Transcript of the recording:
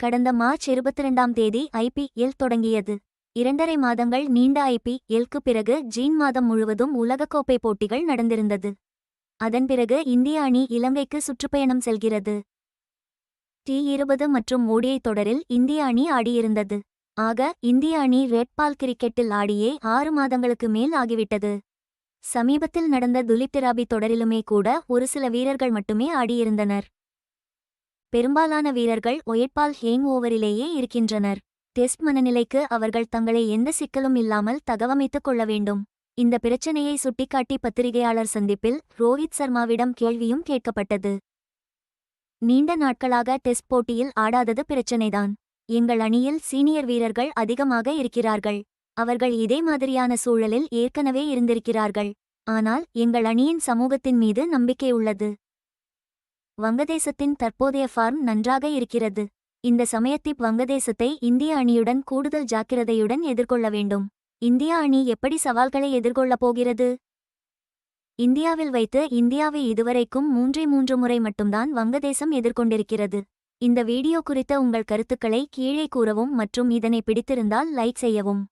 கடந்த மார்ச் இருபத்திரண்டாம் தேதி ஐபிஎல் தொடங்கியது. இரண்டரை மாதங்கள் நீண்ட ஐபிஎல்க்கு பிறகு ஜீன் மாதம் முழுவதும் உலகக்கோப்பை போட்டிகள் நடந்திருந்தது. அதன் பிறகு இந்திய அணி இலங்கைக்கு சுற்றுப்பயணம் செல்கிறது. டி இருபது மற்றும் ஓடிஐ தொடரில் இந்திய அணி ஆடியிருந்தது. ஆக இந்திய அணி ரெட்பால் கிரிக்கெட்டில் ஆடியே ஆறு மாதங்களுக்கு மேல் ஆகிவிட்டது. சமீபத்தில் நடந்த துலிப் டிராபி தொடரிலுமே கூட ஒரு சில வீரர்கள் மட்டுமே ஆடியிருந்தனர். பெரும்பாலான வீரர்கள் ஒயட்பால் ஹேங் ஓவரிலேயே இருக்கின்றனர். டெஸ்ட் மனநிலைக்கு அவர்கள் தங்களை எந்த சிக்கலும் இல்லாமல் தகவமைத்துக் கொள்ள வேண்டும். இந்த பிரச்சனையை சுட்டிக்காட்டி பத்திரிகையாளர் சந்திப்பில் ரோஹித் சர்மாவிடம் கேள்வியும் கேட்கப்பட்டது. நீண்ட நாட்களாக டெஸ்ட் போட்டியில் ஆடாதது பிரச்சனைதான். எங்கள் அணியில் சீனியர் வீரர்கள் அதிகமாக இருக்கிறார்கள். அவர்கள் இதே மாதிரியான சூழலில் ஏற்கனவே இருந்திருக்கிறார்கள். ஆனால் எங்கள் அணியின் சமூகத்தின் மீது நம்பிக்கை உள்ளது. வங்கதேசத்தின் தற்போதைய ஃபார்ம் நன்றாக இருக்கிறது. இந்த சமயத்திப் வங்கதேசத்தை இந்திய அணியுடன் கூடுதல் ஜாக்கிரதையுடன் எதிர்கொள்ள வேண்டும். இந்தியா அணி எப்படி சவால்களை எதிர்கொள்ளப் போகிறது? இந்தியாவில் வைத்து இந்தியாவை இதுவரைக்கும் மூன்றே மூன்று முறை மட்டும்தான் வங்கதேசம் எதிர்கொண்டிருக்கிறது. இந்த வீடியோ குறித்த உங்கள் கருத்துக்களை கீழே கூறவும் மற்றும் இதனை பிடித்திருந்தால் லைக் செய்யவும்.